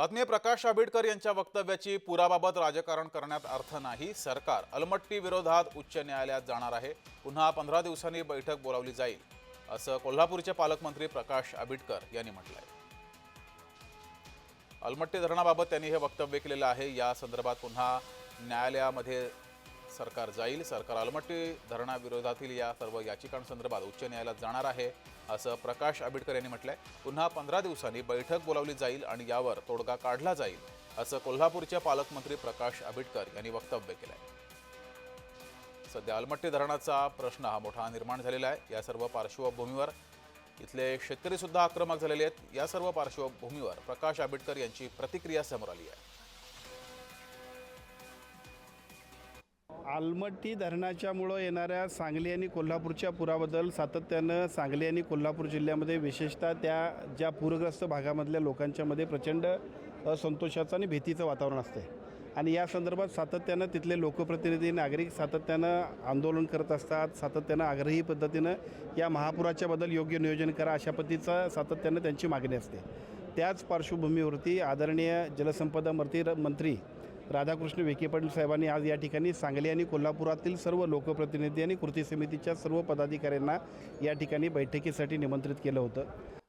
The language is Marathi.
बातमी प्रकाश आंबेडकर यांच्या वक्तव्याची पुराबाबत राजकारण करण्यात अर्थ नाही. सरकार अलमट्टी विरोधात उच्च न्यायालयात जाणार आहे. पुन्हा पंधरा दिवसांनी बैठक बोलावली जाईल असं कोल्हापूरचे पालकमंत्री प्रकाश आंबेडकर यांनी म्हटलंय. अलमट्टी धरणाबाबत त्यांनी हे वक्तव्य केलेलं आहे. या संदर्भात पुन्हा न्यायालयामध्ये सरकार जाईल सरकार अलमट्टी धरणाविरोधातील या सर्व याचिकांसंदर्भात उच्च न्यायालयात जाणार आहे असं प्रकाश आंबेडकर यांनी म्हटलंय. पुन्हा पंधरा दिवसांनी बैठक बोलावली जाईल आणि यावर तोडगा काढला जाईल असं कोल्हापूरचे पालकमंत्री प्रकाश आंबेडकर यांनी वक्तव्य केलंय. सध्या अलमट्टी धरणाचा प्रश्न हा मोठा निर्माण झालेला आहे. या सर्व पार्श्वभूमीवर इथले शेतकरी सुद्धा आक्रमक झालेले आहेत. या सर्व पार्श्वभूमीवर प्रकाश आंबेडकर यांची प्रतिक्रिया समोर आली आहे. आलमट्टी धरणाच्यामुळं येणाऱ्या सांगली आणि कोल्हापूरच्या पुराबद्दल सातत्यानं सांगली आणि कोल्हापूर जिल्ह्यामध्ये विशेषतः त्या ज्या पूरग्रस्त भागामधल्या लोकांच्यामध्ये प्रचंड असंतोषाचं आणि भीतीचं वातावरण असते आणि या संदर्भात सातत्यानं तिथले लोकप्रतिनिधी नागरिक सातत्यानं आंदोलन करत असतात सातत्यानं आग्रही पद्धतीनं या महापुराच्याबद्दल योग्य नियोजन करा अशा पद्धतीचा सातत्यानं त्यांची मागणी असते. त्याच पार्श्वभूमीवरती आदरणीय जलसंपदा मंत्री राधाकृष्ण विखे पाटील साहेबांनी आज या ठिकाणी सांगली आणि कोल्हापुरातील सर्व लोकप्रतिनिधी आणि कृती समितीच्या सर्व पदाधिकाऱ्यांना या ठिकाणी बैठकीसाठी निमंत्रित केलं होतं.